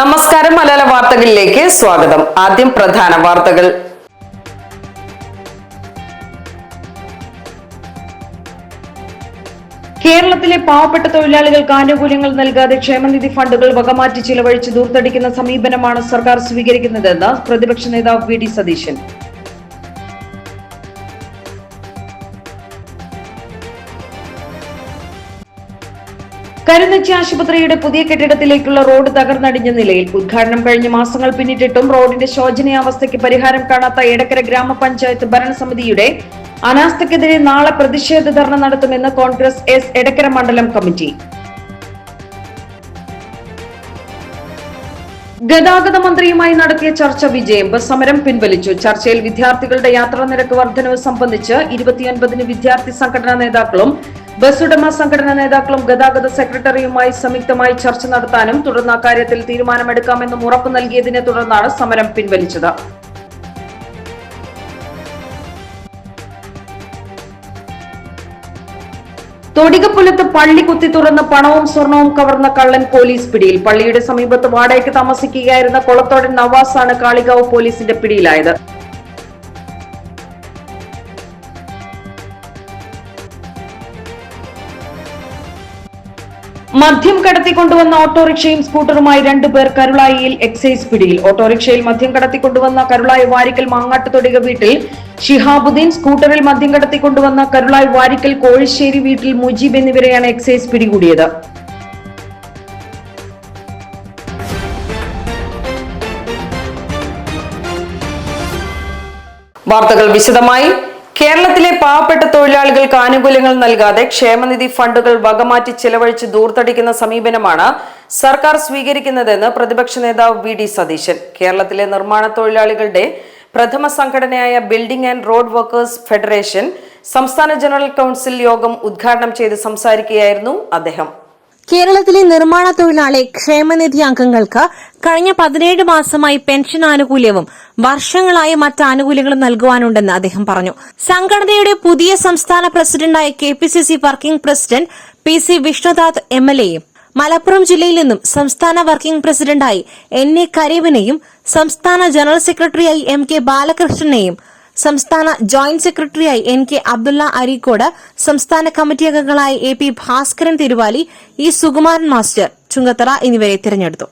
നമസ്കാരം മലയാള വാർത്തകളിലേക്ക് സ്വാഗതം. ആദ്യം പ്രധാന വാർത്തകൾ. കേരളത്തിലെ പാവപ്പെട്ട തൊഴിലാളികൾക്ക് ആനുകൂല്യങ്ങൾ നൽകാതെ ക്ഷേമനിധി ഫണ്ടുകൾ വകമാറ്റി ചിലവഴിച്ച് ദൂർത്തടിക്കുന്ന സമീപനമാണ് സർക്കാർ സ്വീകരിക്കുന്നതെന്ന് പ്രതിപക്ഷ നേതാവ് വി. ഡി. സതീശൻ. കരുനച്ചി ആശുപത്രിയുടെ പുതിയ കെട്ടിടത്തിലേക്കുള്ള റോഡ് തകർന്നടിഞ്ഞ നിലയിൽ ഉദ്ഘാടനം കഴിഞ്ഞ മാസങ്ങൾ പിന്നിട്ടിട്ടും റോഡിന്റെ ശോചനീയാവസ്ഥയ്ക്ക് പരിഹാരം കാണാത്ത എടക്കര ഗ്രാമപഞ്ചായത്ത് ഭരണസമിതിയുടെ അനാസ്ഥക്കെതിരെ നാളെ പ്രതിഷേധ ധർണ നടത്തുമെന്ന് കോൺഗ്രസ് എസ് എടക്കര മണ്ഡലം കമ്മിറ്റി. ഗതാഗത മന്ത്രിയുമായി നടത്തിയ ചർച്ച വിജയം ബസ് സമരം പിൻവലിച്ചു. ചർച്ചയിൽ വിദ്യാർത്ഥികളുടെ യാത്രാ നിരക്ക് വർധനവ് സംബന്ധിച്ച് ഇരുപത്തിയൊൻപതിന് വിദ്യാർത്ഥി സംഘടനാ നേതാക്കളും ബസ് ഉടമ സംഘടനാ നേതാക്കളും ഗതാഗത സെക്രട്ടറിയുമായി സംയുക്തമായി ചർച്ച നടത്താനും തുടർന്ന് അക്കാര്യത്തിൽ തീരുമാനമെടുക്കാമെന്നും ഉറപ്പ് നൽകിയതിനെ തുടർന്നാണ് സമരം പിൻവലിച്ചത്. തൊടികപ്പുലത്ത് പള്ളി കുത്തി തുറന്ന് പണവും സ്വർണവും കവർന്ന കള്ളൻ പോലീസ് പിടിയിൽ. പള്ളിയുടെ സമീപത്ത് വാടകയ്ക്ക് താമസിക്കുകയായിരുന്ന കൊളത്തോടൻ നവാസാണ് കാളികാവ് പോലീസിന്റെ പിടിയിലായത്. മദ്യം കടത്തിക്കൊണ്ടുവന്ന ഓട്ടോറിക്ഷയും സ്കൂട്ടറുമായി രണ്ടുപേർ കരുളായിയിൽ എക്സൈസ് പിടിയിൽ. ഓട്ടോറിക്ഷയിൽ മദ്യം കടത്തിക്കൊണ്ടുവന്ന കരുളായി വാരിക്കൽ മാങ്ങാട്ട് തൊടിക വീട്ടിൽ ഷിഹാബുദ്ദീൻ സ്കൂട്ടറിൽ മദ്യം കടത്തിക്കൊണ്ടുവന്ന കരുളായി വാരിക്കൽ കോഴിശ്ശേരി വീട്ടിൽ മുജീബ് എന്നിവരെയാണ് എക്സൈസ് പിടികൂടിയത്. വാർത്തകൾ വിശദമായി. കേരളത്തിലെ പാവപ്പെട്ട തൊഴിലാളികൾക്ക് ആനുകൂല്യങ്ങൾ നൽകാതെ ക്ഷേമനിധി ഫണ്ടുകൾ വകമാറ്റി ചെലവഴിച്ച് ദൂർത്തടിക്കുന്ന സമീപനമാണ് സർക്കാർ സ്വീകരിക്കുന്നതെന്ന് പ്രതിപക്ഷ നേതാവ് വി ഡി സതീശൻ. കേരളത്തിലെ നിർമ്മാണ തൊഴിലാളികളുടെ പ്രഥമ സംഘടനയായ building and road workers federation സംസ്ഥാന ജനറൽ കൗൺസിൽ യോഗം ഉദ്ഘാടനം ചെയ്ത് സംസാരിക്കുകയായിരുന്നു അദ്ദേഹം. കേരളത്തിലെ നിർമ്മാണ തൊഴിലാളി ക്ഷേമനിധി അംഗങ്ങൾക്ക് കഴിഞ്ഞ പതിനേഴ് മാസമായി പെൻഷൻ ആനുകൂല്യവും വർഷങ്ങളായി മറ്റ് ആനുകൂല്യങ്ങളും നൽകുവാനുണ്ടെന്ന് അദ്ദേഹം പറഞ്ഞു. സംഘടനയുടെ പുതിയ സംസ്ഥാന പ്രസിഡന്റായ K P C C working president P C Vishnudath M L എയും മലപ്പുറം ജില്ലയിൽ നിന്നും സംസ്ഥാന വർക്കിംഗ് പ്രസിഡന്റായി എൻ എ സംസ്ഥാന ജനറൽ സെക്രട്ടറിയായി എം കെ ബാലകൃഷ്ണനെയും സംസ്ഥാന ജോയിന്റ് സെക്രട്ടറിയായി എൻ കെ അബ്ദുള്ള അരീക്കോട് സംസ്ഥാന കമ്മിറ്റി അംഗങ്ങളായി A P Bhaskaran Thiruvali E Sukumaran master Chungathara എന്നിവരെ തിരഞ്ഞെടുത്തു.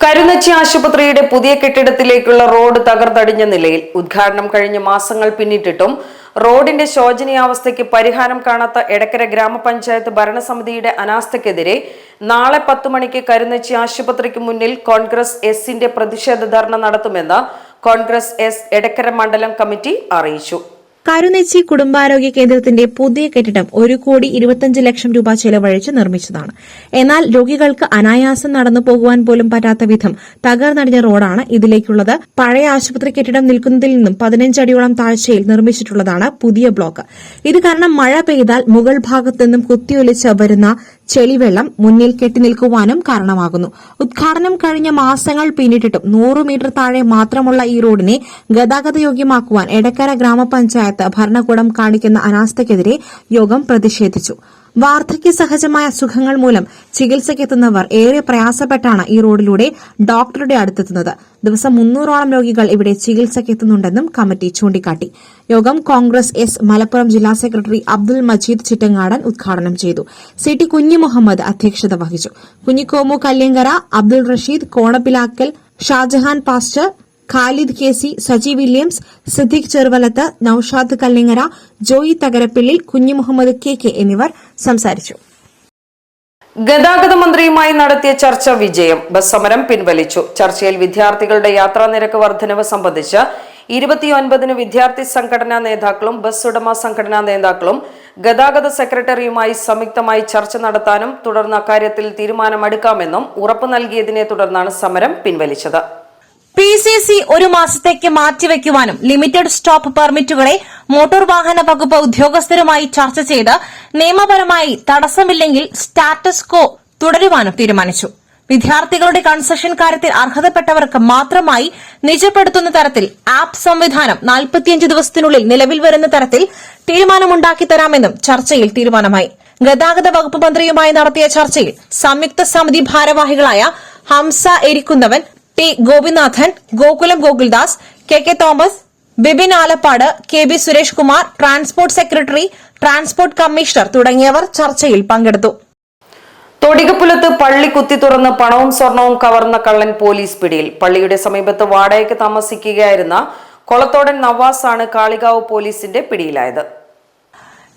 കരുനച്ചി ആശുപത്രിയുടെ പുതിയ കെട്ടിടത്തിലേക്കുള്ള റോഡ് തകർത്തടിഞ്ഞ നിലയിൽ ഉദ്ഘാടനം കഴിഞ്ഞ മാസങ്ങൾ പിന്നിട്ടിട്ടും റോഡിന്റെ ശോചനീയാവസ്ഥയ്ക്ക് പരിഹാരം കാണാത്ത എടക്കര ഗ്രാമപഞ്ചായത്ത് ഭരണസമിതിയുടെ അനാസ്ഥയ്ക്കെതിരെ നാളെ പത്തു മണിക്ക് കരുനച്ചി ആശുപത്രിക്ക് മുന്നിൽ കോൺഗ്രസ് എസിന്റെ പ്രതിഷേധ ധർണ നടത്തുമെന്ന് കോൺഗ്രസ് എസ് എടക്കര മണ്ഡലം കമ്മിറ്റി അറിയിച്ചു. കരുനെച്ചി കുടുംബാരോഗ്യ കേന്ദ്രത്തിന്റെ പുതിയ കെട്ടിടം ഒരു കോടി ഇരുപത്തിയഞ്ച് ലക്ഷം രൂപ ചെലവഴിച്ച് നിർമ്മിച്ചതാണ്. എന്നാൽ രോഗികൾക്ക് അനായാസം നടന്നു പോകുവാൻ പോലും പറ്റാത്ത വിധം തകർന്നടിഞ്ഞ റോഡാണ് ഇതിലേക്കുള്ളത്. പഴയ ആശുപത്രി കെട്ടിടം നിൽക്കുന്നതിൽ നിന്നും പതിനഞ്ചടിയോളം താഴ്ചയിൽ നിർമ്മിച്ചിട്ടുള്ളതാണ് പുതിയ ബ്ലോക്ക്. ഇത് കാരണം മഴ പെയ്താൽ മുകൾ ഭാഗത്തു നിന്നും കുത്തിയൊലിച്ച് വരുന്ന ചെളിവെള്ളം മുന്നിൽ കെട്ടിനിൽക്കുവാനും കാരണമാകുന്നു. ഉദ്ഘാടനം കഴിഞ്ഞ മാസങ്ങൾ പിന്നിട്ടിട്ടും നൂറ് മീറ്റർ താഴെ മാത്രമുള്ള ഈ റോഡിനെ ഗതാഗതയോഗ്യമാക്കുവാൻ എടക്കര ഗ്രാമപഞ്ചായത്ത് ഭരണകൂടം കാണിക്കുന്ന അനാസ്ഥയ്ക്കെതിരെ യോഗം പ്രതിഷേധിച്ചു. വാർദ്ധക്യ സഹജമായ അസുഖങ്ങൾ മൂലം ചികിത്സയ്ക്കെത്തുന്നവർ ഏറെ പ്രയാസപ്പെട്ടാണ് ഈ റോഡിലൂടെ ഡോക്ടറുടെ അടുത്തെത്തുന്നത്. ദിവസം മുന്നൂറോളം രോഗികൾ ഇവിടെ ചികിത്സയ്ക്കെത്തുന്നുണ്ടെന്നും കമ്മിറ്റി ചൂണ്ടിക്കാട്ടി. യോഗം കോൺഗ്രസ് എസ് മലപ്പുറം ജില്ലാ സെക്രട്ടറി അബ്ദുൽ മജീദ് ചിറ്റങ്ങാടൻ ഉദ്ഘാടനം ചെയ്തു. സി ടി കുഞ്ഞി മുഹമ്മദ് അധ്യക്ഷത വഹിച്ചു. Kunhikkomu Kalyankara Abdul Rasheed Konappilakkal Shajahan pastor Khalid K C Saji Williams Siddique Cheruvalath Naushad Kallingara Joy Thakarappillil Kunhi Muhammad K K എന്നിവർ സംസാരിച്ചു. ഗതാഗത മന്ത്രിയുമായി നടത്തിയ ചർച്ച വിജയം. ബസ് സമരം പിൻവലിച്ചു. ചർച്ചയിൽ വിദ്യാർത്ഥികളുടെ യാത്രാ നിരക്ക് വർധനവ് സംബന്ധിച്ച് ഇരുപത്തിയൊൻപതിന് വിദ്യാർത്ഥി സംഘടനാ നേതാക്കളും ബസ് ഉടമ സംഘടനാ നേതാക്കളും ഗതാഗത സെക്രട്ടറിയുമായി സംയുക്തമായി ചർച്ച നടത്താനും തുടർന്ന് അക്കാര്യത്തിൽ തീരുമാനമെടുക്കാമെന്നും ഉറപ്പു നൽകിയതിനെ തുടർന്നാണ് സമരം പിൻവലിച്ചത്. പി സി സി ഒരു മാസത്തേക്ക് മാറ്റിവെക്കുവാനും ലിമിറ്റഡ് സ്റ്റോപ്പ് പെർമിറ്റുകളെ മോട്ടോർ വാഹന വകുപ്പ് ഉദ്യോഗസ്ഥരുമായി ചർച്ച ചെയ്ത് നിയമപരമായി തടസ്സമില്ലെങ്കിൽ സ്റ്റാറ്റസ് കോ തുടരുവാനും തീരുമാനിച്ചു. വിദ്യാർത്ഥികളുടെ കൺസെഷൻ കാര്യത്തിൽ അർഹതപ്പെട്ടവർക്ക് മാത്രമായി നിജപ്പെടുത്തുന്ന തരത്തിൽ ആപ്പ് സംവിധാനം നാൽപ്പത്തിയഞ്ച് ദിവസത്തിനുള്ളിൽ നിലവിൽ വരുന്ന തരത്തിൽ തീരുമാനമുണ്ടാക്കി തരാമെന്നും ചർച്ചയിൽ തീരുമാനമായി. ഗതാഗത വകുപ്പ് മന്ത്രിയുമായി നടത്തിയ ചർച്ചയിൽ സംയുക്ത സമിതി ഭാരവാഹികളായ Hamsa Erikkunnavan T Gopinathan Gokulam Gokuldas K K Thomas Bibin Alappad K B Suresh Kumar transport secretary transport commissioner തുടങ്ങിയവർ ചർച്ചയിൽ പങ്കെടുത്തു. തൊടികപ്പുലത്ത് പള്ളി കുത്തി തുറന്ന് പണവും സ്വർണവും കവർന്ന കള്ളൻ പോലീസ് പിടിയിൽ. പള്ളിയുടെ സമീപത്ത് വാടകയ്ക്ക് താമസിക്കുകയായിരുന്ന കൊളത്തോടൻ നവാസ് ആണ് കാളികാവ് പോലീസിന്റെ പിടിയിലായത്.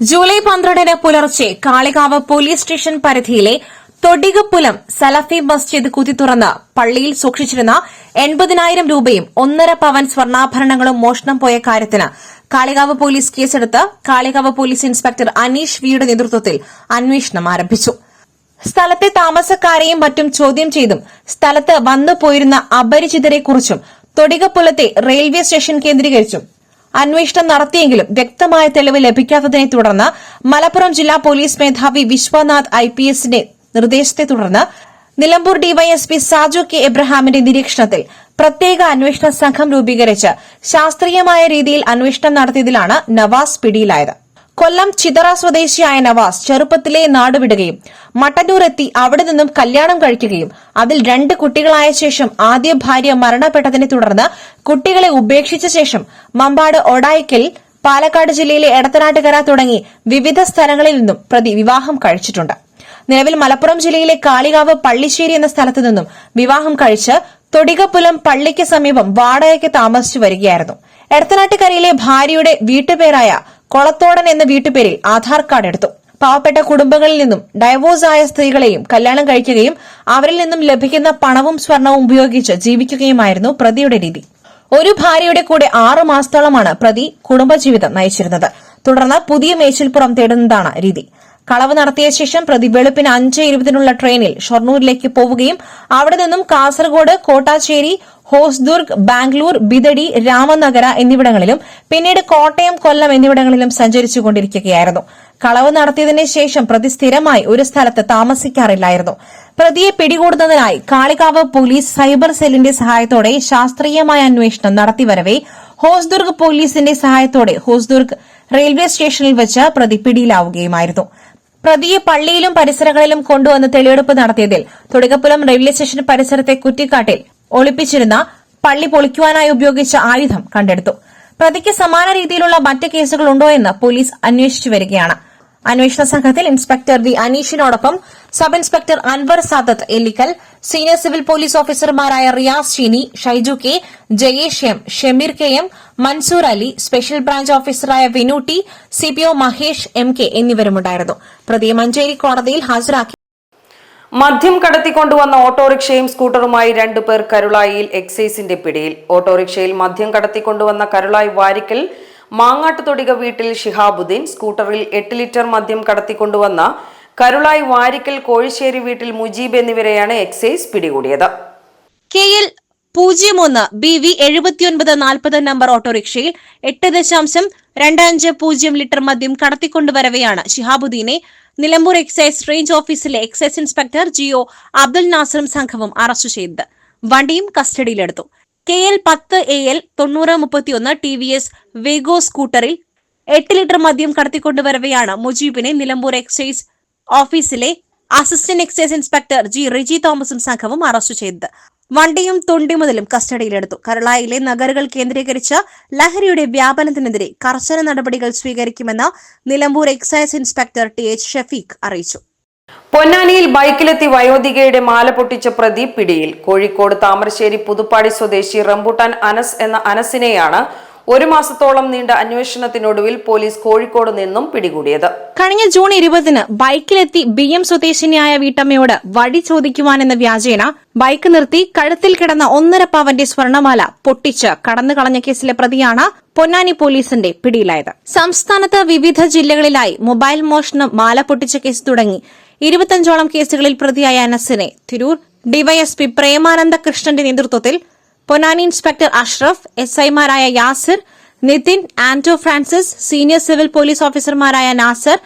ജൂലൈ പന്ത്രണ്ടിന് പുലർച്ചെ കാളികാവ് പോലീസ് സ്റ്റേഷൻ പരിധിയിലെ തൊടികപ്പുലം സലഫി മസ്ജിദ് കുത്തിത്തുറന്ന് പള്ളിയിൽ സൂക്ഷിച്ചിരുന്ന എൺപതിനായിരം രൂപയും ഒന്നര പവൻ സ്വർണാഭരണങ്ങളും മോഷണം പോയ കാര്യത്തിന് കാളികാവ് പോലീസ് കേസെടുത്ത് കാളികാവ് പോലീസ് ഇൻസ്പെക്ടർ അനീഷ് വിയുടെ നേതൃത്വത്തിൽ അന്വേഷണം ആരംഭിച്ചു. സ്ഥലത്തെ താമസക്കാരെയും മറ്റും ചോദ്യം ചെയ്തും സ്ഥലത്ത് വന്നു പോയിരുന്ന അപരിചിതരെക്കുറിച്ചും തൊടികപ്പുലത്തെ റെയിൽവേ സ്റ്റേഷൻ കേന്ദ്രീകരിച്ചും അന്വേഷണം നടത്തിയെങ്കിലും വ്യക്തമായ തെളിവ് ലഭിക്കാത്തതിനെ തുടർന്ന് മലപ്പുറം ജില്ലാ പോലീസ് മേധാവി വിശ്വനാഥ് ഐ പി എസിന്റെ നിർദ്ദേശത്തെ തുടർന്ന് നിലമ്പൂർ ഡിവൈഎസ്പി സാജു കെ എബ്രഹാമിന്റെ നിരീക്ഷണത്തിൽ പ്രത്യേക അന്വേഷണ സംഘം രൂപീകരിച്ച് ശാസ്ത്രീയമായ രീതിയിൽ അന്വേഷണം നടത്തിയതിലാണ് നവാസ് പിടിയിലായത്. കൊല്ലം ചിതറ സ്വദേശിയായ നവാസ് ചെറുപ്പത്തിലെ നാടുവിടുകയും മട്ടന്നൂർ എത്തി അവിടെ നിന്നും കല്യാണം കഴിക്കുകയും അതിൽ രണ്ട് കുട്ടികളായ ശേഷം ആദ്യ ഭാര്യ മരണപ്പെട്ടതിനെ തുടർന്ന് കുട്ടികളെ ഉപേക്ഷിച്ച ശേഷം മമ്പാട് ഒടായിക്കൽ പാലക്കാട് ജില്ലയിലെ എടത്തനാട്ടുകര തുടങ്ങി വിവിധ സ്ഥലങ്ങളിൽ നിന്നും പ്രതി വിവാഹം കഴിച്ചിട്ടുണ്ട്. നിലവിൽ മലപ്പുറം ജില്ലയിലെ കാളികാവ് പള്ളിശ്ശേരി എന്ന സ്ഥലത്തു നിന്നും വിവാഹം കഴിച്ച് തൊടികപ്പുലം പള്ളിക്ക് സമീപം വാടകയ്ക്ക് താമസിച്ചു വരികയായിരുന്നു. എടത്തനാട്ടുകരയിലെ ഭാര്യയുടെ വീട്ടുപേരായ കൊളത്തോടൻ എന്ന വീട്ടുപേരിൽ ആധാർ കാർഡ് എടുത്തു. പാവപ്പെട്ട കുടുംബങ്ങളിൽ നിന്നും ഡൈവോഴ്സ് ആയ സ്ത്രീകളെയും കല്യാണം കഴിക്കുകയും അവരിൽ നിന്നും ലഭിക്കുന്ന പണവും സ്വർണവും ഉപയോഗിച്ച് ജീവിക്കുകയുമായിരുന്നു പ്രതിയുടെ രീതി. ഒരു ഭാര്യയുടെ കൂടെ ആറു മാസത്തോളമാണ് പ്രതി കുടുംബജീവിതം നയിച്ചിരുന്നത്. തുടർന്ന് പുതിയ മേച്ചിൽപ്പുറം തേടുന്നതാണ് രീതി. കളവ് നടത്തിയ ശേഷം പ്രതി വെളുപ്പിന് അഞ്ച് ഇരുപതിനുള്ള ട്രെയിനിൽ ഷൊർണൂരിലേക്ക് പോവുകയും അവിടെ നിന്നും കാസർഗോഡ് കോട്ടാച്ചേരി ഹോസ്ദുർഗ് ബാംഗ്ലൂർ ബിദടി രാമനഗര എന്നിവിടങ്ങളിലും പിന്നീട് കോട്ടയം കൊല്ലം എന്നിവിടങ്ങളിലും സഞ്ചരിച്ചുകൊണ്ടിരിക്കുകയായിരുന്നു കളവ് നടത്തിയതിനു ശേഷം പ്രതി സ്ഥിരമായി ഒരു സ്ഥലത്ത് താമസിക്കാറില്ലായിരുന്നു. പ്രതിയെ പിടികൂടുന്നതിനായി കാളികാവ് പോലീസ് സൈബർ സെല്ലിന്റെ സഹായത്തോടെ ശാസ്ത്രീയമായ അന്വേഷണം നടത്തിവരവേ ഹോസ്ദുർഗ് പോലീസിന്റെ സഹായത്തോടെ ഹോസ്ദുർഗ് റെയിൽവേ സ്റ്റേഷനിൽ വെച്ച് പ്രതി പിടിയിലാവുകയുമായിരുന്നു. പ്രതിയെ പള്ളിയിലും പരിസരങ്ങളിലും കൊണ്ടുവന്ന് തെളിവെടുപ്പ് നടത്തിയതിൽ തൊടികപ്പുലം റെയിൽവേ സ്റ്റേഷൻ പരിസരത്തെ കുറ്റിക്കാട്ടിൽ ഒളിപ്പിച്ചിരുന്ന പള്ളി പൊളിക്കുവാനായി ഉപയോഗിച്ച ആയുധം കണ്ടെടുത്തു. പ്രതിക്ക് സമാന രീതിയിലുള്ള മറ്റ് കേസുകളുണ്ടോ എന്ന് പോലീസ് അന്വേഷിച്ചു വരികയാണ്. അന്വേഷണ സംഘത്തിൽ inspector V അനീഷിനോടൊപ്പം sub inspector Anwar Sadath Ellikkal senior civil police ഓഫീസർമാരായ Riyas Sheeni Shaiju K Jayesh M Shameer K M Mansoor Ali special branch ഓഫീസറായ Vinu T CPO Mahesh M K എന്നിവരുമുണ്ടായിരുന്നു. പ്രതിയെ മഞ്ചേരി കോടതിയിൽ ഹാജരാക്കി മദ്യം കടത്തിക്കൊണ്ടുവന്ന ഓട്ടോറിക്ഷയും സ്കൂട്ടറുമായി രണ്ടുപേർ കരുളായിയിൽ എക്സൈസിന്റെ പിടിയിൽ. ഓട്ടോറിക്ഷയിൽ മദ്യം കടത്തിക്കൊണ്ടുവന്ന കരുളായി വാരിക്കൽ മാങ്ങാട്ടുതൊടിക വീട്ടിൽ ഷിഹാബുദ്ദീൻ സ്കൂട്ടറിൽ എട്ട് ലിറ്റർ മദ്യം കടത്തിക്കൊണ്ടുവന്ന കരുളായി വാരിക്കൽ കോഴിശ്ശേരി വീട്ടിൽ മുജീബ് എന്നിവരെയാണ് എക്സൈസ് പിടികൂടിയത്. പൂജ്യം ഒന്ന് ബി വി എഴുപത്തിയൊൻപത് നാൽപ്പത് നമ്പർ ഓട്ടോറിക്ഷയിൽ എട്ട് ദശാംശം രണ്ട് അഞ്ച് പൂജ്യം ലിറ്റർ മദ്യം കടത്തിക്കൊണ്ടുവരവെയാണ് ഷിഹാബുദ്ദീനെ നിലമ്പൂർ എക്സൈസ് റേഞ്ച് ഓഫീസിലെ എക്സൈസ് ഇൻസ്പെക്ടർ ജിയോ അബ്ദുൽ നാസറും സംഘവും അറസ്റ്റ് ചെയ്തത്. വണ്ടിയും കസ്റ്റഡിയിലെടുത്തു. കെ എൽ പത്ത് എ എൽ തൊണ്ണൂറ് മുപ്പത്തിയൊന്ന് ടി വി എസ് വേഗോ സ്കൂട്ടറിൽ എട്ട് ലിറ്റർ മദ്യം കടത്തിക്കൊണ്ടുവരവെയാണ് മുജീബിനെ നിലമ്പൂർ എക്സൈസ് ഓഫീസിലെ assistant excise inspector G Riji തോമസും സംഘവും അറസ്റ്റ് ചെയ്തത്. വണ്ടിയും തൊണ്ടിമുതലും കസ്റ്റഡിയിലെടുത്തു. കരളായിലെ നഗറുകൾ കേന്ദ്രീകരിച്ച ലഹരിയുടെ വ്യാപനത്തിനെതിരെ കർശന നടപടികൾ സ്വീകരിക്കുമെന്ന് Nilambur excise inspector T H Shafeeq അറിയിച്ചു. പൊന്നാനിയിൽ ബൈക്കിലെത്തി വയോധികയുടെ മാല പൊട്ടിച്ച പ്രതി പിടിയിൽ. കോഴിക്കോട് താമരശ്ശേരി പുതുപ്പാടി സ്വദേശി റംബുട്ടാൻ അനസ് എന്ന അനസിനെയാണ് ഒരു മാസത്തോളം നീണ്ട അന്വേഷണത്തിനൊടുവിൽ പോലീസ് കോഴിക്കോട് നിന്നും പിടികൂടിയത്. കഴിഞ്ഞ ജൂൺ ഇരുപതിന് ബൈക്കിലെത്തി ബി എം സ്വദേശിനിയായ വീട്ടമ്മയോട് വഴി ചോദിക്കുവാനെന്ന വ്യാജേന ബൈക്ക് നിർത്തി കഴുത്തിൽ കിടന്ന ഒന്നര പവന്റെ സ്വർണമാല പൊട്ടിച്ച് കടന്നു കളഞ്ഞ കേസിലെ പ്രതിയാണ് പൊന്നാനി പോലീസിന്റെ പിടിയിലായത്. സംസ്ഥാനത്ത് വിവിധ ജില്ലകളിലായി മൊബൈൽ മോഷണം മാല പൊട്ടിച്ച കേസ് തുടങ്ങി. ഇരുപത്തഞ്ചോളം കേസുകളിൽ പ്രതിയായ അനസിനെ തിരൂർ ഡിവൈഎസ്പി പ്രേമാനന്ദ കൃഷ്ണന്റെ നേതൃത്വത്തിൽ പൊന്നാനി ഇൻസ്പെക്ടർ അഷ്റഫ് എസ് ഐമാരായ Yasir Nitin Anto Francis senior civil police ഓഫീസർമാരായ Nasar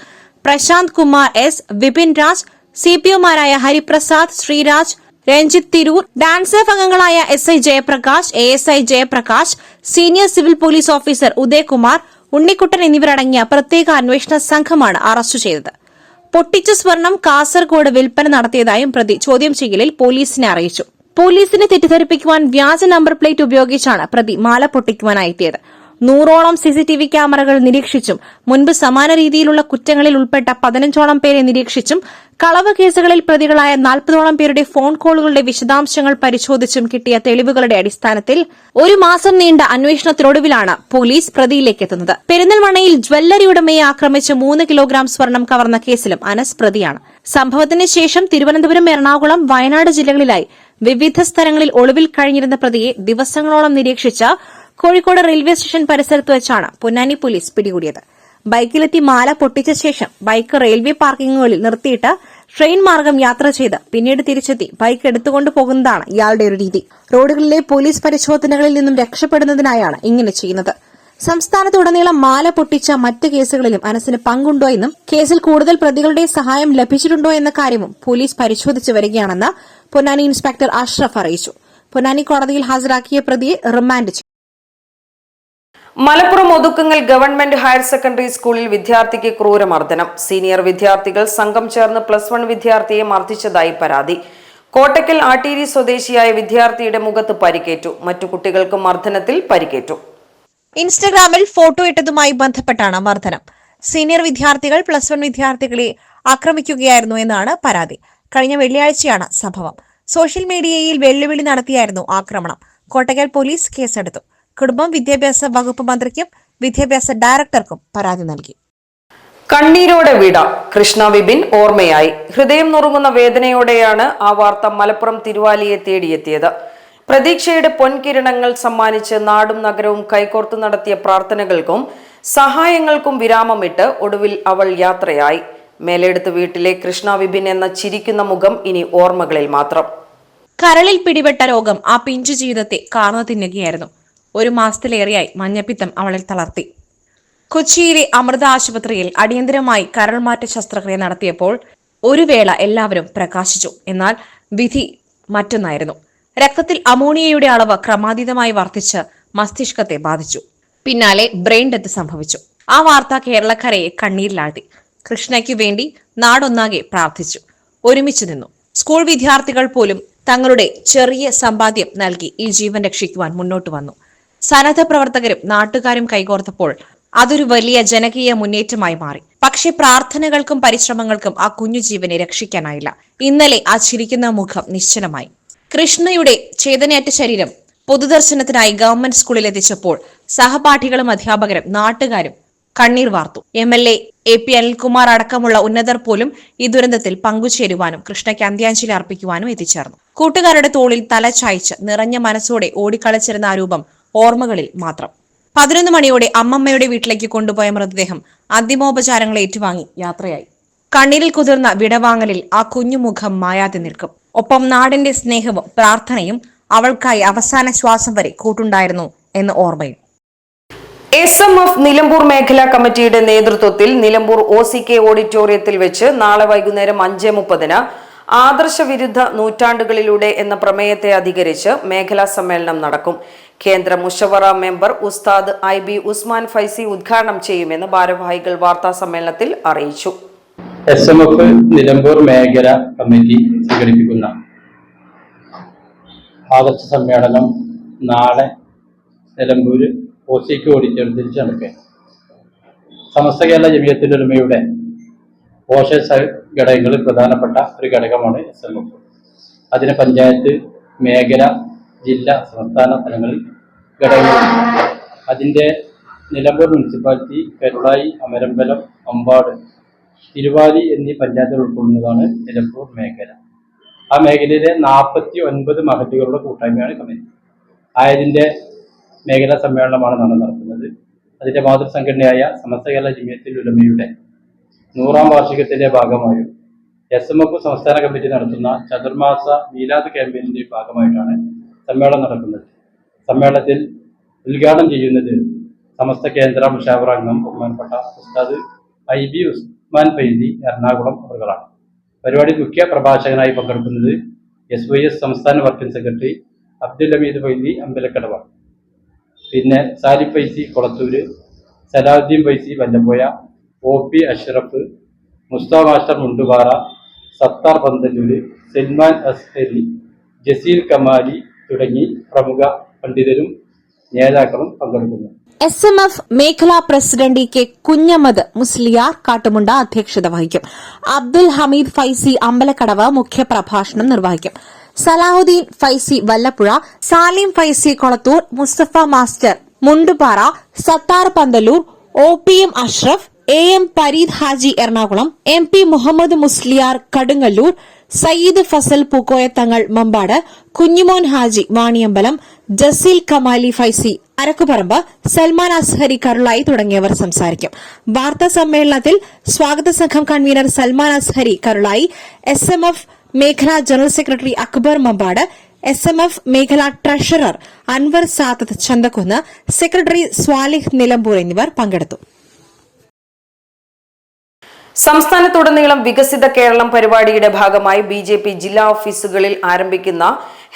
Prashanth Kumar S Vipin Raj C P ഒമാരായ Hariprasad Sreeraj Ranjith Tirur DANSAF അംഗങ്ങളായ S I Jayaprakash A S I Jayaprakash senior civil police officer Udayakumar Unnikuttan എന്നിവരടങ്ങിയ പ്രത്യേക അന്വേഷണ സംഘമാണ് arrest ചെയ്തത്. പൊട്ടിച്ച സ്വർണം കാസർഗോഡ് വിൽപ്പന നടത്തിയതായും പ്രതി ചോദ്യം ചെയ്യലിൽ പോലീസിനെ അറിയിച്ചു. പോലീസിനെ തെറ്റിദ്ധരിപ്പിക്കുവാൻ വ്യാജ നമ്പർ പ്ലേറ്റ് ഉപയോഗിച്ചാണ് പ്രതി മാല പൊട്ടിക്കുവാനായി എത്തിയത് നൂറോളം സിസിടിവി ക്യാമറകൾ നിരീക്ഷിച്ചും മുൻപ് സമാന രീതിയിലുള്ള കുറ്റങ്ങളിൽ ഉൾപ്പെട്ട പതിനഞ്ചോളം പേരെ നിരീക്ഷിച്ചും കളവ് കേസുകളിൽ പ്രതികളായ നാൽപ്പതോളം പേരുടെ ഫോൺ കോളുകളുടെ വിശദാംശങ്ങൾ പരിശോധിച്ചും കിട്ടിയ തെളിവുകളുടെ അടിസ്ഥാനത്തിൽ ഒരു മാസം നീണ്ട അന്വേഷണത്തിനൊടുവിലാണ് പോലീസ് പ്രതിയിലേക്ക് എത്തുന്നത് പെരിന്തൽമണ്ണയിൽ ജ്വല്ലറി ഉടമയെ ആക്രമിച്ച് മൂന്ന് കിലോഗ്രാം സ്വർണം കവർന്ന കേസിലും അനസ് പ്രതിയാണ്. സംഭവത്തിന് ശേഷം തിരുവനന്തപുരം എറണാകുളം വയനാട് ജില്ലകളിലായി വിവിധ സ്ഥലങ്ങളിൽ ഒളിവിൽ കഴിഞ്ഞിരുന്ന പ്രതിയെ ദിവസങ്ങളോളം നിരീക്ഷിച്ച കോഴിക്കോട് റെയിൽവേ സ്റ്റേഷൻ പരിസരത്ത് വെച്ചാണ് പൊന്നാനി പോലീസ് പിടികൂടിയത്. ബൈക്കിലെത്തി മാല പൊട്ടിച്ച ശേഷം ബൈക്ക് റെയിൽവേ പാർക്കിങ്ങുകളിൽ നിർത്തിയിട്ട് ട്രെയിൻ മാർഗം യാത്ര ചെയ്ത് പിന്നീട് തിരിച്ചെത്തി ബൈക്ക് എടുത്തുകൊണ്ട് പോകുന്നതാണ് ഇയാളുടെ ഒരു രീതി. റോഡുകളിലെ പോലീസ് പരിശോധനകളിൽ നിന്നും രക്ഷപ്പെടുന്നതിനായാണ് ഇങ്ങനെ ചെയ്യുന്നത്. സംസ്ഥാനത്തുടനീളം മാല പൊട്ടിച്ച മറ്റ് കേസുകളിലും അനസിന് പങ്കുണ്ടോ എന്നും കേസിൽ കൂടുതൽ പ്രതികളുടെ സഹായം ലഭിച്ചിട്ടുണ്ടോ എന്ന കാര്യവും പോലീസ് പരിശോധിച്ചു വരികയാണെന്ന് പൊന്നാനി ഇൻസ്പെക്ടർ അഷ്റഫ് അറിയിച്ചു. പൊന്നാനി കോടതിയിൽ ഹാജരാക്കിയ പ്രതിയെ റിമാൻഡ് ചെയ്തു. Malappuram Othukkungal government higher secondary സ്കൂളിൽ വിദ്യാർത്ഥിക്ക് ക്രൂരമർദ്ദനം. സീനിയർ വിദ്യാർത്ഥികൾ സംഘം ചേർന്ന് പ്ലസ് വൺ വിദ്യാർത്ഥിയെ മർദ്ദിച്ചതായി പരാതി. കോട്ടക്കൽ ആട്ടീരി സ്വദേശിയായ വിദ്യാർത്ഥിയുടെ മുഖത്ത് പരിക്കേറ്റു. മറ്റു കുട്ടികൾക്ക് മർദ്ദനത്തിൽ പരിക്കേറ്റു. ഇൻസ്റ്റഗ്രാമിൽ ഫോട്ടോ ഇട്ടതുമായി ബന്ധപ്പെട്ടാണ് മർദ്ദനം. സീനിയർ വിദ്യാർത്ഥികൾ പ്ലസ് വൺ വിദ്യാർത്ഥികളെ ആക്രമിക്കുകയായിരുന്നു എന്നാണ് പരാതി. കഴിഞ്ഞ വെള്ളിയാഴ്ചയാണ് സംഭവം. സോഷ്യൽ മീഡിയയിൽ വെല്ലുവിളി നടത്തിയായിരുന്നു ആക്രമണം. കോട്ടക്കൽ പോലീസ് കേസെടുത്തു. കുടുംബം വിദ്യാഭ്യാസ വകുപ്പ് മന്ത്രിക്കും വിദ്യാഭ്യാസ ഡയറക്ടർക്കും പരാതി നൽകി. കണ്ണീരോടെ വിട കൃഷ്ണ വിപിൻ ഓർമ്മയായി. ഹൃദയം നുറുങ്ങുന്ന വേദനയോടെയാണ് ആ വാർത്ത മലപ്പുറം തിരുവാലിയെ തേടിയെത്തിയത്. പ്രതീക്ഷയുടെ പൊൻകിരണങ്ങൾ സമ്മാനിച്ച് നാടും നഗരവും കൈകോർത്ത് നടത്തിയ പ്രാർത്ഥനകൾക്കും സഹായങ്ങൾക്കും വിരാമമിട്ട് ഒടുവിൽ അവൾ യാത്രയായി. മേലെടുത്ത് വീട്ടിലെ കൃഷ്ണ വിപിൻ എന്ന ചിരിക്കുന്ന മുഖം ഇനി ഓർമ്മകളിൽ മാത്രം. കരളിൽ പിടിപെട്ട രോഗം ആ പിഞ്ചു ജീവിതത്തെ കാർന്നു തിന്നുകയായിരുന്നു. ഒരു മാസത്തിലേറെയായി മഞ്ഞപ്പിത്തം അവളിൽ തളർത്തി. കൊച്ചിയിലെ അമൃത ആശുപത്രിയിൽ അടിയന്തരമായി കരൾമാറ്റ ശസ്ത്രക്രിയ നടത്തിയപ്പോൾ ഒരു വേള എല്ലാവരും പ്രകാശിച്ചു. എന്നാൽ വിധി മറ്റൊന്നായിരുന്നു. രക്തത്തിൽ അമോണിയയുടെ അളവ് ക്രമാതീതമായി വർദ്ധിച്ച് മസ്തിഷ്കത്തെ ബാധിച്ചു. പിന്നാലെ ബ്രെയിൻ ഡെത്ത് സംഭവിച്ചു. ആ വാർത്ത കേരളക്കരയെ കണ്ണീരിലാഴ്ത്തി. കൃഷ്ണയ്ക്കു വേണ്ടി നാടൊന്നാകെ പ്രാർത്ഥിച്ചു. ഒരുമിച്ചു നിന്നു. സ്കൂൾ വിദ്യാർത്ഥികൾ പോലും തങ്ങളുടെ ചെറിയ സമ്പാദ്യം നൽകി ഈ ജീവൻ രക്ഷിക്കുവാൻ മുന്നോട്ട് വന്നു. സന്നദ്ധ പ്രവർത്തകരും നാട്ടുകാരും കൈകോർത്തപ്പോൾ അതൊരു വലിയ ജനകീയ മുന്നേറ്റമായി മാറി. പക്ഷെ പ്രാർത്ഥനകൾക്കും പരിശ്രമങ്ങൾക്കും ആ കുഞ്ഞു ജീവനെ രക്ഷിക്കാനായില്ല. ഇന്നലെ ആ ചിരിക്കുന്ന മുഖം നിശ്ചലമായി. കൃഷ്ണയുടെ ചേതനയറ്റ ശരീരം പൊതുദർശനത്തിനായി ഗവൺമെന്റ് സ്കൂളിൽ എത്തിച്ചപ്പോൾ സഹപാഠികളും അധ്യാപകരും നാട്ടുകാരും കണ്ണീർ വാർത്തു. M L A A P Anilkumar അടക്കമുള്ള ഉന്നതർ പോലും ഈ ദുരന്തത്തിൽ പങ്കുചേരുവാനും കൃഷ്ണയ്ക്ക് അന്ത്യാഞ്ജലി അർപ്പിക്കുവാനും എത്തിച്ചേർന്നു. കൂട്ടുകാരുടെ തോളിൽ തല ചായ്ച്ച് നിറഞ്ഞ മനസ്സോടെ ഓടിക്കളിച്ചിരുന്ന ആ രൂപം ഓർമ്മകളിൽ മാത്രം. പതിനൊന്ന് മണിയോടെ അമ്മമ്മയുടെ വീട്ടിലേക്ക് കൊണ്ടുപോയ മൃതദേഹം അന്തിമോപചാരങ്ങൾ ഏറ്റുവാങ്ങി യാത്രയായി. കണ്ണീരിൽ കുതിർന്ന വിടവാങ്ങലിൽ ആ കുഞ്ഞുമുഖം മായാതെ നിൽക്കും. ഒപ്പം നാടിന്റെ സ്നേഹവും പ്രാർത്ഥനയും അവൾക്കായി അവസാന ശ്വാസം വരെ കൂട്ടുണ്ടായിരുന്നു എന്ന് ഓർമ്മയും. എസ് എം എഫ് നിലമ്പൂർ മേഖലാ കമ്മിറ്റിയുടെ നേതൃത്വത്തിൽ നിലമ്പൂർ ഒ സി കെ ഓഡിറ്റോറിയത്തിൽ വെച്ച് നാളെ വൈകുന്നേരം അഞ്ച് മുപ്പതിന് ആദർശവിരുദ്ധ നൂറ്റാണ്ടുകളിലൂടെ എന്ന പ്രമേയത്തെ അധികരിച്ച് മേഖലാ സമ്മേളനം നടക്കും. കേന്ദ്ര മുഷവറ മെമ്പർ ഉസ്താദ് ഐ ബി ഉസ്മാൻ ഫൈസി ഉദ്ഘാടനം ചെയ്യുമെന്ന് ഭാരവാഹികൾ വാർത്താ സമ്മേളനത്തിൽ അറിയിച്ചു. എസ് എം എഫ് നിലമ്പൂർ മേഖല കമ്മിറ്റി സംഘടിപ്പിക്കുന്ന ആദർശ സമ്മേളനം നാളെ നിലമ്പൂർ ഓസിക്ക് സി കെ ഓഡിറ്റോറിയത്തിൽ നടക്കുക സമസ്ത കേരള ജമിയത്തുലമയുടെ പോഷക ഘടകങ്ങളിൽ പ്രധാനപ്പെട്ട ഒരു ഘടകമാണ് എസ് എം എഫ് അതിന് പഞ്ചായത്ത് മേഖല ജില്ല സംസ്ഥാന തലങ്ങളിൽ ഘടകങ്ങളുണ്ട് അതിന്റെ നിലമ്പൂർ മുനിസിപ്പാലിറ്റി കരുളായി അമരമ്പലം അമ്പാട് തിരുവാലി എന്നീ പഞ്ചായത്തുകൾ ഉൾക്കൊള്ളുന്നതാണ് നിലമ്പൂർ മേഖല. ആ മേഖലയിലെ നാൽപ്പത്തി ഒൻപത് മഹല്ലുകളുടെ കൂട്ടായ്മയാണ് കമ്മിറ്റി ആയതിന്റെ മേഖലാ സമ്മേളനമാണ് നമ്മൾ നടത്തുന്നത് അതിന്റെ മാതൃസംഘടനയായ സമസ്ത കേരള ജമിയത്തിൽ ഉലമയുടെ നൂറാം വാർഷികത്തിന്റെ ഭാഗമായും എസ് എം എഫ് സംസ്ഥാന കമ്മിറ്റി നടത്തുന്ന ചതുർമാസ മീലാദ് ക്യാമ്പയിനിന്റെ ഭാഗമായിട്ടാണ് സമ്മേളനം നടക്കുന്നത്. സമ്മേളനത്തിൽ ഉദ്ഘാടനം ചെയ്യുന്നത് സമസ്ത കേന്ദ്ര മുഷാവറ അംഗം ബഹുമാനപ്പെട്ട ഉസ്താദ് ഐ ബി ഉസ്മാൻ പൈതി എറണാകുളം അവർകളാണ്. പരിപാടി മുഖ്യ പ്രഭാഷകനായി പങ്കെടുക്കുന്നത് എസ് വൈ എസ് സംസ്ഥാന വർക്കിംഗ് സെക്രട്ടറി അബ്ദുൽ ഹമീദ് പൈതി അമ്പലക്കടവാണ് പിന്നെ Salim Faizi Kolathur Salahuddin Faizi Vallappuzha O P Ashraf Musthafa master Mundupara Sathar Panthalloor Salman Azhari Jaseel Kamali തുടങ്ങി പ്രമുഖ പണ്ഡിതരും നേതാക്കളും പങ്കെടുക്കുന്നു. എസ് എം എഫ് മേഖലാ പ്രസിഡന്റ് കെ കുഞ്ഞമ്മദ് മുസ്ലിയാർ കാട്ടുമുണ്ട അധ്യക്ഷത വഹിക്കും. അബ്ദുൽ ഹമീദ് ഫൈസി അമ്പലക്കടവ് മുഖ്യപ്രഭാഷണം നിർവഹിക്കും. Salahuddin Faizi Vallappuzha Salim Faizi Kolathur Musthafa master Mundupara Sathar Panthalur O P M Ashraf A M Pareed Haji Ernakulam M P Muhammad Musliyar Kadungallur Sayyid Fazal Pookoya Thangal Mampad Kunhimon Haji Vaniyambalam Jaseel കമാലി Faizy Arakkuparamba Salman Azhari Karulai തുടങ്ങിയവർ സംസാരിക്കും. വാർത്താ സമ്മേളനത്തിൽ സ്വാഗത സംഘം convener Salman Azhari Karulai S M F മേഖലാ general secretary Akbar Mampad S M F മേഖലാ treasurer Anwar Sadath Chanthakkunnu secretary Swalih Nilambur എന്നിവർ പങ്കെടുത്തു. സംസ്ഥാനത്തുടനീളം വികസിത കേരളം പരിപാടിയുടെ ഭാഗമായി ബി ജെ പി ജില്ലാ ഓഫീസുകളിൽ ആരംഭിക്കുന്ന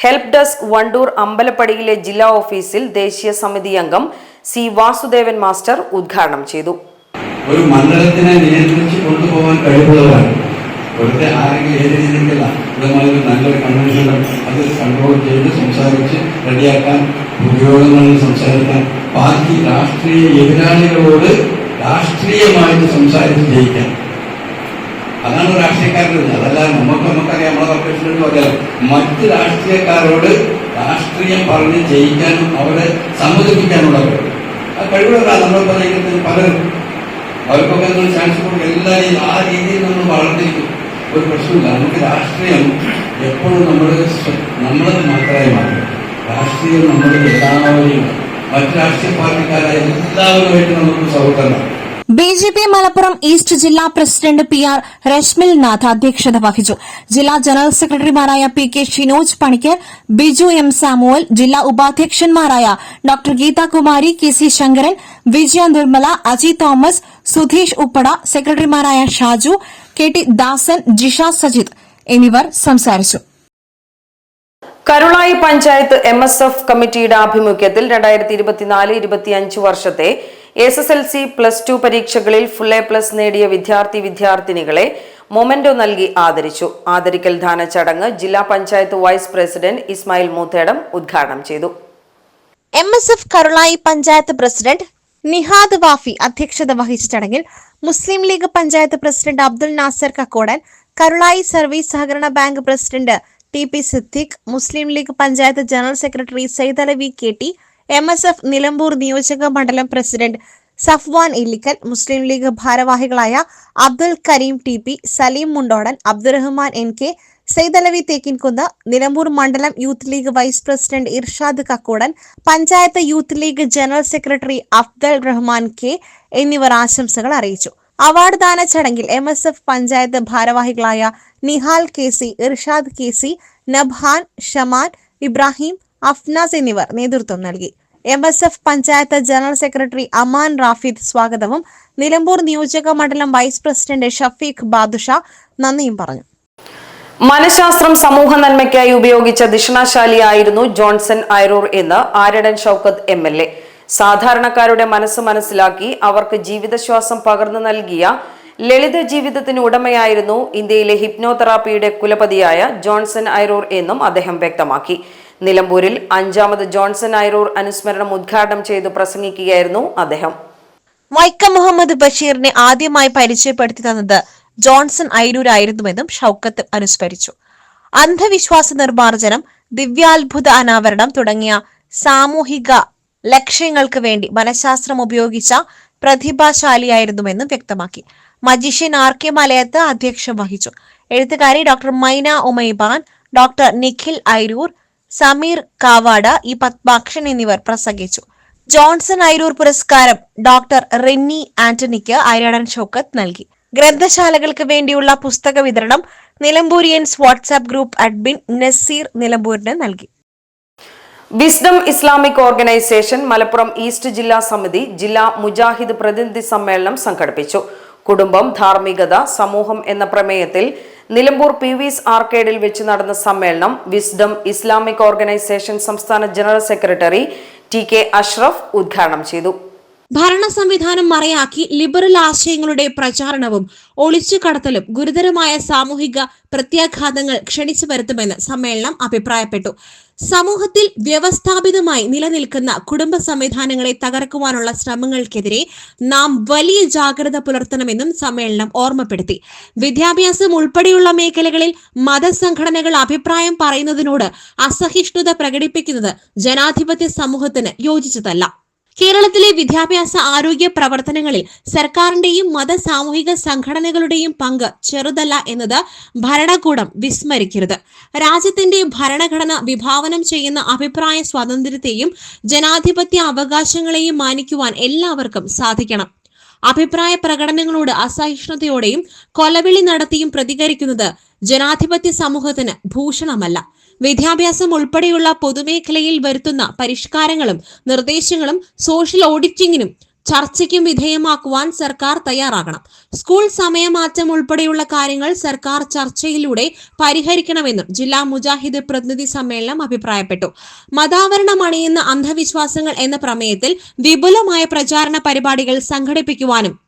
ഹെൽപ് ഡെസ്ക് വണ്ടൂർ അമ്പലപ്പടിയിലെ ജില്ലാ ഓഫീസിൽ ദേശീയ സമിതി അംഗം സി വാസുദേവൻ മാസ്റ്റർ ഉദ്ഘാടനം ചെയ്തു. ഒരു മണ്ഡലത്തിനെ നിയന്ത്രിച്ച് കൊണ്ടുപോകാൻ കഴിവുള്ളവരാണ്. വെറുതെ ആരെങ്കിലും ഏത് രീതിയിലുള്ള ഇതുമായി നല്ലൊരു കൺവെൻഷൻ അത് കൺട്രോൾ ചെയ്ത് സംസാരിച്ച് റെഡിയാക്കാൻ ഉപയോഗങ്ങളിൽ സംസാരിക്കാൻ ബാക്കി രാഷ്ട്രീയ എതിരാളികളോട് രാഷ്ട്രീയമായിട്ട് സംസാരിച്ച് ജയിക്കാൻ. അതാണ് രാഷ്ട്രീയക്കാരുടെ അതല്ലാതെ നമുക്ക് നമുക്കറിയാം നമ്മളെ കോർപ്പറേഷനോട് പറയാം മറ്റ് രാഷ്ട്രീയക്കാരോട് രാഷ്ട്രീയം പറഞ്ഞ് ജയിക്കാനും അവരെ സമ്മതിപ്പിക്കാനുള്ള ആ കഴിവുകളാണ് നമ്മളിപ്പോൾ നയിക്കുന്നത് പലരും അവർക്കൊക്കെ ചാൻസ് കൊടുക്കും എല്ലാവരെയും ആ രീതിയിൽ നമ്മൾ വളർന്നിരിക്കും ഒരു പ്രശ്നമില്ല. നമുക്ക് രാഷ്ട്രീയം എപ്പോഴും നമ്മൾ നമ്മളത് മാത്രമായി മാറും. രാഷ്ട്രീയം നമ്മൾ എല്ലാവരെയും മറ്റ് രാഷ്ട്രീയ പാർട്ടിക്കാരായ എല്ലാവരുമായിട്ട് നമുക്ക് സൗഹൃദമാണ് B J P Malappuram east ജില്ലാ president P R Rashmil Nath അധ്യക്ഷത വഹിച്ചു. ജില്ലാ ജനറൽ സെക്രട്ടറിമാരായ P K Shinoj Panicker Biju M Samuel ജില്ലാ ഉപാധ്യക്ഷന്മാരായ doctor Geethakumari K C Sankaran Vijaya Nirmala Aji Thomas Sudheesh Uppada സെക്രട്ടറിമാരായ ഷാജു കെ ടി ദാസൻ ജിഷ സജിത് എന്നിവർ സംസാരിച്ചു. Karulai panchayat M S F കമ്മിറ്റിയുടെ ആഭിമുഖ്യത്തിൽ രണ്ടായിരത്തി ഇരുപത്തിനാല് ഇരുപത്തിയഞ്ച് വർഷത്തെ S S L C plus two പരീക്ഷകളിൽ ഫുൾ എ പ്ലസ് നേടിയ വിദ്യാർത്ഥി വിദ്യാർത്ഥിനികളെ മൊമെന്റോ നൽകി ആദരിച്ചു. ആദരിക്കൽ ദാന ചടങ്ങ് ജില്ലാ പഞ്ചായത്ത് വൈസ് പ്രസിഡന്റ് ഇസ്മായിൽ മൂത്തേടം ഉദ്ഘാടനം ചെയ്തു. M S F Karulai panchayat president Nihad Wafi അധ്യക്ഷത വഹിച്ച ചടങ്ങിൽ Muslim league panchayat president Abdul Nasar Kakkodan Karulai service സഹകരണ bank president T P Siddique Muslim League panchayat general secretary Saidalavi K T M S F Nilambur നിയോജക മണ്ഡലം പ്രസിഡന്റ് സഫ്വാൻ ഇല്ലിക്കൽ മുസ്ലിം ലീഗ് ഭാരവാഹികളായ Abdul Kareem T P Saleem Mundodan Abdurahman N K Saithalavi Thekkinkunnu Nilambur മണ്ഡലം Youth League vice president Irshad Kakkoodan panchayat Youth League general secretary Afdal Rahman K എന്നിവർ ആശംസകൾ അറിയിച്ചു. Award ദാന ചടങ്ങിൽ M S F panchayat ഭാരവാഹികളായ Nihal K C Irshad K C Nabhan Shaman Ibrahim Afnas എന്നിവർ നേതൃത്വം നൽകി. M S F panchayat general secretary Aman Rafid സ്വാഗതവും നിലമ്പൂർ നിയോജക മണ്ഡലം വൈസ് പ്രസിഡന്റ് ഷഫീഖ് ബാദുഷ നന്ദിയും പറഞ്ഞു. മനഃശാസ്ത്രം സമൂഹ നന്മയ്ക്കായി ഉപയോഗിച്ച ദിഷണാശാലിയായിരുന്നു ജോൺസൺ ഐറൂർ എന്ന് Aryadan Shoukath M L A. സാധാരണക്കാരുടെ മനസ്സ് മനസ്സിലാക്കി അവർക്ക് ജീവിതശ്വാസം പകർന്നു നൽകിയ ലളിത ജീവിതത്തിന് ഉടമയായിരുന്നു ഇന്ത്യയിലെ ഹിപ്നോതെറാപ്പിയുടെ കുലപതിയായ ജോൺസൺ ഐറൂർ എന്നും അദ്ദേഹം വ്യക്തമാക്കി. നിലമ്പൂരിൽ അഞ്ചാമത് ജോൺസൺ ഐറൂർ അനുസ്മരണം ഉദ്ഘാടനം ചെയ്തു പ്രസംഗിക്കുകയായിരുന്നു അദ്ദേഹം. വൈക്കം മുഹമ്മദ് ബഷീറിനെ ആദ്യമായി പരിചയപ്പെടുത്തി തന്നത് ജോൺസൺ ഐരൂരായിരുന്നുവെന്നും ഷൌക്കത്ത് അനുസ്മരിച്ചു. അന്ധവിശ്വാസ നിർമ്മാർജനം ദിവ്യാത്ഭുത അനാവരണം തുടങ്ങിയ സാമൂഹിക ലക്ഷ്യങ്ങൾക്ക് വേണ്ടി മനഃശാസ്ത്രം ഉപയോഗിച്ച പ്രതിഭാശാലിയായിരുന്നുവെന്നും വ്യക്തമാക്കി. മജീഷ്യൻ ആർ കെ മലയത്ത് അധ്യക്ഷം വഹിച്ചു. എഴുത്തുകാരി doctor Myna Umaiban doctor Nikhil Airur Sameer Kavada E Padmakshan എന്നിവർ പ്രസംഗിച്ചു. ജോൺസൺ ഐരൂർ പുരസ്കാരം ഡോക്ടർ റെന്നി ആന്റണിക്ക് ഐരാടൻ ഷോക്കത്ത് നൽകി. ഗ്രന്ഥശാലകൾക്ക് വേണ്ടിയുള്ള പുസ്തക വിതരണം Nilamburians WhatsApp group admin Nazeer നിലമ്പൂരിന് നൽകി. Wisdom Islamic organisation Malappuram east ജില്ലാ സമിതി ജില്ലാ മുജാഹിദ് പ്രതിനിധി സമ്മേളനം സംഘടിപ്പിച്ചു. കുടുംബം ധാർമ്മികത സമൂഹം എന്ന പ്രമേയത്തിൽ നിലമ്പൂർ പി വിസ് ആർക്കേഡിൽ വെച്ച് നടന്ന സമ്മേളനം വിസ്ഡം ഇസ്ലാമിക് ഓർഗനൈസേഷൻ സംസ്ഥാന general secretary T K Ashraf ഉദ്ഘാടനം ചെയ്തു. ഭരണ സംവിധാനം മറയാക്കി ലിബറൽ ആശയങ്ങളുടെ പ്രചാരണവും ഒളിച്ചു കടത്തലും ഗുരുതരമായ സാമൂഹിക പ്രത്യാഘാതങ്ങൾ ക്ഷണിച്ചു വരുത്തുമെന്ന് സമ്മേളനം അഭിപ്രായപ്പെട്ടു. സമൂഹത്തിൽ വ്യവസ്ഥാപിതമായി നിലനിൽക്കുന്ന കുടുംബ സംവിധാനങ്ങളെ തകർക്കുവാനുള്ള ശ്രമങ്ങൾക്കെതിരെ നാം വലിയ ജാഗ്രത പുലർത്തണമെന്നും സമ്മേളനം ഓർമ്മപ്പെടുത്തി. വിദ്യാഭ്യാസം ഉൾപ്പെടെയുള്ള മേഖലകളിൽ മതസംഘടനകൾ അഭിപ്രായം പറയുന്നതിനോട് അസഹിഷ്ണുത പ്രകടിപ്പിക്കുന്നത് ജനാധിപത്യ സമൂഹത്തിന് യോജിച്ചതല്ല. കേരളത്തിലെ വിദ്യാഭ്യാസ ആരോഗ്യ പ്രവർത്തനങ്ങളിൽ സർക്കാരിന്റെയും മത സാമൂഹിക സംഘടനകളുടെയും പങ്ക് ചെറുതല്ല എന്നത് ഭരണകൂടം വിസ്മരിക്കരുത്. രാജ്യത്തിന്റെ ഭരണഘടന വിഭാവനം ചെയ്യുന്ന അഭിപ്രായ സ്വാതന്ത്ര്യത്തെയും ജനാധിപത്യ അവകാശങ്ങളെയും മാനിക്കുവാൻ എല്ലാവർക്കും സാധിക്കണം. അഭിപ്രായ പ്രകടനങ്ങളോട് അസഹിഷ്ണുതയോടെയും കൊലവിളി നടത്തിയും പ്രതികരിക്കുന്നത് ജനാധിപത്യ സമൂഹത്തിന് ഭൂഷണമല്ല. വിദ്യാഭ്യാസം ഉൾപ്പെടെയുള്ള പൊതുമേഖലയിൽ വരുത്തുന്ന പരിഷ്കാരങ്ങളും നിർദ്ദേശങ്ങളും സോഷ്യൽ ഓഡിറ്റിംഗിനും ചർച്ചയ്ക്കും വിധേയമാക്കുവാൻ സർക്കാർ തയ്യാറാകണം. സ്കൂൾ സമയമാറ്റം ഉൾപ്പെടെയുള്ള കാര്യങ്ങൾ സർക്കാർ ചർച്ചയിലൂടെ പരിഹരിക്കണമെന്നും ജില്ലാ മുജാഹിദ് പ്രതിനിധി സമ്മേളനം അഭിപ്രായപ്പെട്ടു. മതാവരണം അണിയുന്ന അന്ധവിശ്വാസങ്ങൾ എന്ന പ്രമേയത്തിൽ വിപുലമായ പ്രചാരണ പരിപാടികൾ സംഘടിപ്പിക്കുവാനും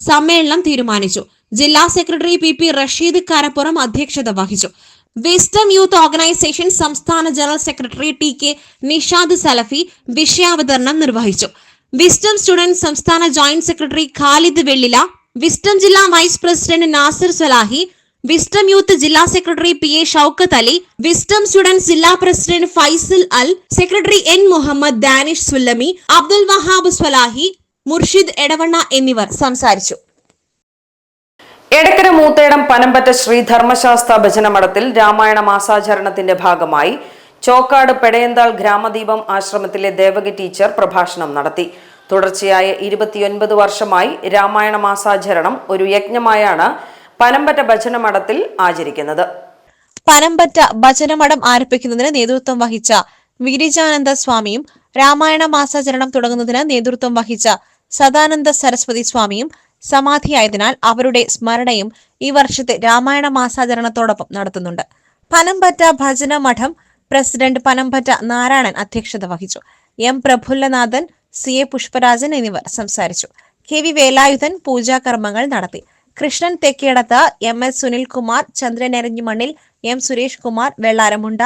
സമ്മേളനം തീരുമാനിച്ചു. ജില്ലാ secretary P P Rasheed Karappuram അധ്യക്ഷത വഹിച്ചു. വിസ്ഡം യൂത്ത് ഓർഗനൈസേഷൻ സംസ്ഥാന general secretary T K Nishad Salafi വിഷയാവതരണം നിർവഹിച്ചു. വിസ്ഡം സ്റ്റുഡന്റ് സംസ്ഥാന joint secretary Khalid Vellila Wisdom ജില്ലാ vice president Nasar Salahi Wisdom youth ജില്ലാ secretary P A Shoukath Ali Wisdom students ജില്ലാ president Faisal Al secretary N Muhammad Danish Sullami Abdul Wahab Swalahi Murshid Edavanna എന്നിവർ സംസാരിച്ചു. എടക്കര മൂത്തേടം പനമ്പറ്റ ശ്രീ ധർമ്മശാസ്ത്ര ഭജനമഠത്തിൽ രാമായണ മാസാചരണത്തിന്റെ ഭാഗമായി ചോക്കാട് പെടയന്താൾ ഗ്രാമദീപം ആശ്രമത്തിലെ Devaki teacher പ്രഭാഷണം നടത്തി. തുടർച്ചയായ ഇരുപത്തിയൊൻപത് വർഷമായി രാമായണ മാസാചരണം ഒരു യജ്ഞമായാണ് പനമ്പറ്റ ഭജനമഠത്തിൽ ആചരിക്കുന്നത്. പനമ്പറ്റ ഭജനമഠം ആരംഭിക്കുന്നതിന് നേതൃത്വം വഹിച്ച വിരിജാനന്ദ സ്വാമിയും രാമായണ മാസാചരണം തുടങ്ങുന്നതിന് നേതൃത്വം വഹിച്ച സദാനന്ദ സരസ്വതി സ്വാമിയും സമാധിയായതിനാൽ അവരുടെ സ്മരണയും ഈ വർഷത്തെ രാമായണ മാസാചരണത്തോടൊപ്പം നടത്തുന്നുണ്ട്. പനമ്പറ്റ ഭജന മഠം പ്രസിഡന്റ് പനമ്പറ്റ നാരായണൻ അധ്യക്ഷത വഹിച്ചു. M Praphullanathan C A Pushparajan എന്നിവർ സംസാരിച്ചു. കെ വി വേലായുധൻ പൂജാകർമ്മങ്ങൾ നടത്തി. Krishnan Thekkedath M S Sunilkumar Chandran Eranhimannil M Suresh Kumar Vellaramunda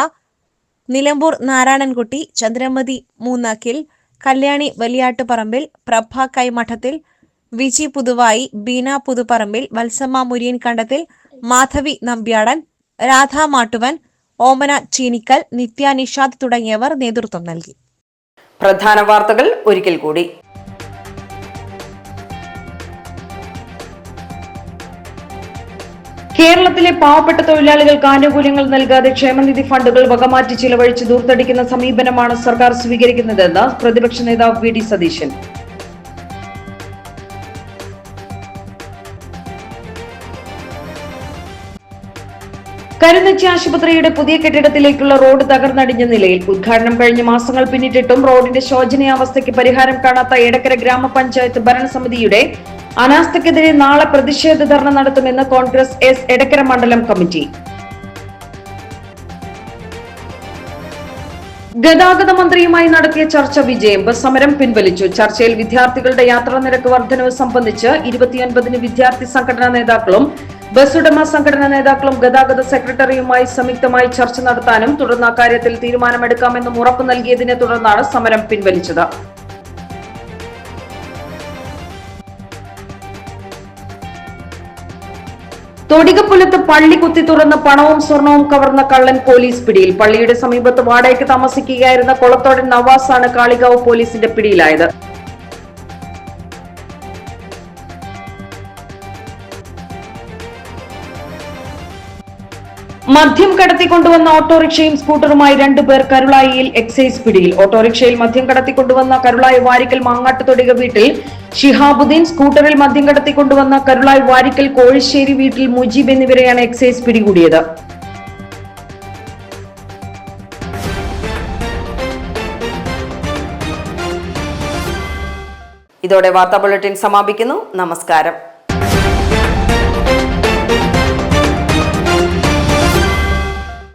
Nilambur Narayanankutty Chandramathi Moonnakkil Kalyani Valiyattuparambil Prabha Kaimadathil Viji Puthuvayi Beena Puthuparambil Valsamma Muriyan Kandathil Madhavi Nambiyadan Radha Mattuvan Omana Cheenikkal Nithya Nishad തുടങ്ങിയവർ നേതൃത്വം നൽകി. പ്രധാന വാർത്തകൾ ഒരിക്കൽ കൂടി. കേരളത്തിലെ പാവപ്പെട്ട തൊഴിലാളികൾക്ക് ആനുകൂല്യങ്ങൾ നൽകാതെ ക്ഷേമനിധി ഫണ്ടുകൾ വകമാറ്റി ചിലവഴിച്ച് ദൂർത്തടിക്കുന്ന സമീപനമാണ് സർക്കാർ സ്വീകരിക്കുന്നതെന്ന് പ്രതിപക്ഷ നേതാവ് വി ഡി സതീശൻ. കരുനച്ചി ആശുപത്രിയുടെ പുതിയ കെട്ടിടത്തിലേക്കുള്ള റോഡ് തകർന്നടിഞ്ഞ നിലയിൽ ഉദ്ഘാടനം കഴിഞ്ഞ മാസങ്ങൾ പിന്നിട്ടിട്ടും റോഡിന്റെ ശോചനീയാവസ്ഥയ്ക്ക് പരിഹാരം കാണാത്ത എടക്കര ഗ്രാമപഞ്ചായത്ത് ഭരണസമിതിയുടെ അനാസ്ഥക്കെതിരെ നാളെ പ്രതിഷേധ ധർണ നടത്തുമെന്ന് കോൺഗ്രസ് എസ് എടക്കര മണ്ഡലം കമ്മിറ്റി. ഗതാഗത മന്ത്രിയുമായി നടത്തിയ ചർച്ച വിജയം ബസ് സമരം പിൻവലിച്ചു. ചർച്ചയിൽ വിദ്യാർത്ഥികളുടെ യാത്രാ നിരക്ക് വർധനവ് സംബന്ധിച്ച് ഇരുപത്തിയൊൻപതിന് വിദ്യാർത്ഥി സംഘടനാ നേതാക്കളും ബസ് ഉടമ സംഘടനാ നേതാക്കളും ഗതാഗത സെക്രട്ടറിയുമായി സംയുക്തമായി ചർച്ച നടത്താനും തുടർന്ന് അക്കാര്യത്തിൽ തീരുമാനമെടുക്കാമെന്നും ഉറപ്പു നൽകിയതിനെ തുടർന്നാണ് സമരം പിൻവലിച്ചത്. തൊടികപ്പുലത്ത് പള്ളി കുത്തി തുറന്ന് പണവും സ്വർണവും കവർന്ന കള്ളൻ പോലീസ് പിടിയിൽ. പള്ളിയുടെ സമീപത്ത് വാടകയ്ക്ക് താമസിക്കുകയായിരുന്ന കൊളത്തോടൻ നവാസാണ് കാളികാവ് പോലീസിന്റെ പിടിയിലായത്. മദ്യം കടത്തിക്കൊണ്ടുവന്ന ഓട്ടോറിക്ഷയും സ്കൂട്ടറുമായി രണ്ടുപേർ കരുളായിയിൽ എക്സൈസ് പിടിയിൽ. ഓട്ടോറിക്ഷയിൽ മദ്യം കടത്തിക്കൊണ്ടുവന്ന കരുളായി വാരിക്കൽ മാങ്ങാട്ട് തൊടിക വീട്ടിൽ ഷിഹാബുദ്ദീൻ സ്കൂട്ടറിൽ മദ്യം കടത്തിക്കൊണ്ടുവന്ന കരുളായി വാരിക്കൽ കോഴിശ്ശേരി വീട്ടിൽ മുജീബ് എന്നിവരെയാണ് എക്സൈസ് പിടികൂടിയത്. ഇതോടെ വാർത്താ ബുള്ളറ്റിൻ സമാപിക്കുന്നു. നമസ്കാരം.